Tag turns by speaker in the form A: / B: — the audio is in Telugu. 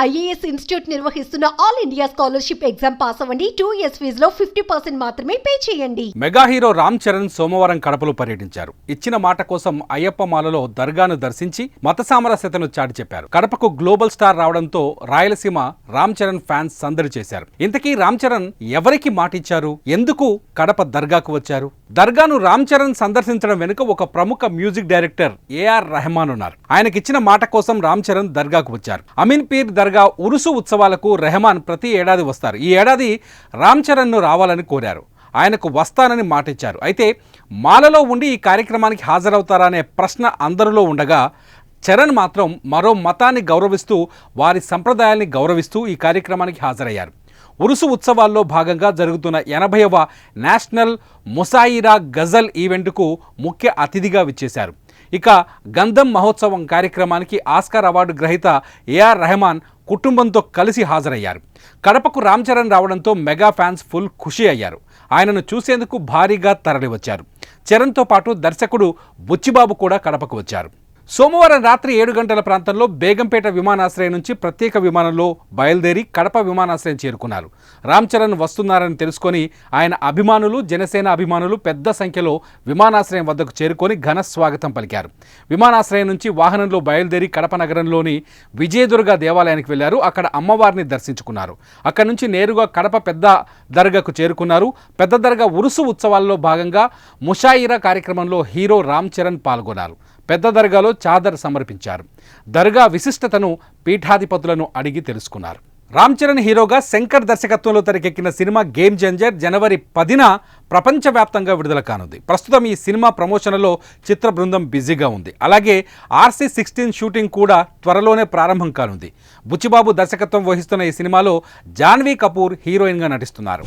A: ఐఏఎస్ ఇన్స్టిట్యూట్ నిర్వహిస్తున్న all India scholarship exam pass అవ్వండి. టూ ఇయర్స్ ఫీజులో ఫిఫ్టీ పర్సెంట్ మాత్రమే పే చేయండి.
B: మెగా హీరో రామ్ చరణ్ సోమవారం కడపలో పర్యటించారు. ఇచ్చిన మాట కోసం అయ్యప్ప మాలలో దర్గాను దర్శించి మత సామరస్యతను చాటి చెప్పారు. కడపకు గ్లోబల్ స్టార్ రావడంతో రాయలసీమ రామ్ చరణ్ ఫ్యాన్స్ సందడి చేశారు. ఇంతకీ రామ్ చరణ్ ఎవరికి మాటిచ్చారు? ఎందుకు కడప దర్గాకు వచ్చారు? దర్గాను రామ్ చరణ్ సందర్శించడం వెనుక ఒక ప్రముఖ మ్యూజిక్ డైరెక్టర్ ఏఆర్ రెహమాన్ ఉన్నారు. ఆయనకిచ్చిన మాట కోసం రామ్ చరణ్ దర్గాకు వచ్చారు. అమీన్ పీర్ దర్గా ఉరుసు ఉత్సవాలకు రెహమాన్ ప్రతి ఏడాది వస్తారు. ఈ ఏడాది రామ్ చరణ్ను రావాలని కోరారు. ఆయనకు వస్తానని మాటిచ్చారు. అయితే మాలలో ఉండి ఈ కార్యక్రమానికి హాజరవుతారా అనే ప్రశ్న అందరిలో ఉండగా చరణ్ మాత్రం మరో మతాన్ని గౌరవిస్తూ వారి సంప్రదాయాల్ని గౌరవిస్తూ ఈ కార్యక్రమానికి హాజరయ్యారు. ఉరుసు ఉత్సవాల్లో భాగంగా జరుగుతున్న ఎనభైవ నేషనల్ ముసాయిరా గజల్ ఈవెంట్కు ముఖ్య అతిథిగా విచ్చేశారు. ఇక గంధం మహోత్సవం కార్యక్రమానికి ఆస్కార్ అవార్డు గ్రహీత ఏఆర్ రెహమాన్ కుటుంబంతో కలిసి హాజరయ్యారు. కడపకు రామ్ చరణ్ రావడంతో మెగా ఫ్యాన్స్ ఫుల్ ఖుషి అయ్యారు. ఆయనను చూసేందుకు భారీగా తరలివచ్చారు. చరణ్తో పాటు దర్శకుడు బుచ్చిబాబు కూడా కడపకు వచ్చారు. సోమవారం రాత్రి ఏడు గంటల ప్రాంతంలో బేగంపేట విమానాశ్రయం నుంచి ప్రత్యేక విమానంలో బయలుదేరి కడప విమానాశ్రయం చేరుకున్నారు. రామ్ చరణ్ వస్తున్నారని తెలుసుకొని ఆయన అభిమానులు జనసేన అభిమానులు పెద్ద సంఖ్యలో విమానాశ్రయం వద్దకు చేరుకొని ఘన స్వాగతం పలికారు. విమానాశ్రయం నుంచి వాహనంలో బయలుదేరి కడప నగరంలోని విజయదుర్గ దేవాలయానికి వెళ్ళారు. అక్కడ అమ్మవారిని దర్శించుకున్నారు. అక్కడి నుంచి నేరుగా కడప పెద్ద దర్గాకు చేరుకున్నారు. పెద్ద దర్గా ఉరుసు ఉత్సవాల్లో భాగంగా ముషాయిరా కార్యక్రమంలో హీరో రామ్ చరణ్ పాల్గొన్నారు. పెద్ద దర్గాలో చాదర్ సమర్పించారు. దర్గా విశిష్టతను పీఠాధిపతులను అడిగి తెలుసుకున్నారు. రామ్ చరణ్ హీరోగా శంకర్ దర్శకత్వంలో తెరకెక్కిన సినిమా గేమ్ జంజర్ జనవరి పదిన ప్రపంచవ్యాప్తంగా విడుదల కానుంది. ప్రస్తుతం ఈ సినిమా ప్రమోషన్లో చిత్ర బృందం బిజీగా ఉంది. అలాగే ఆర్సీ సిక్స్టీన్ షూటింగ్ కూడా త్వరలోనే ప్రారంభం కానుంది. బుచ్చిబాబు దర్శకత్వం వహిస్తున్న ఈ సినిమాలో జాన్వీ కపూర్ హీరోయిన్గా నటిస్తున్నారు.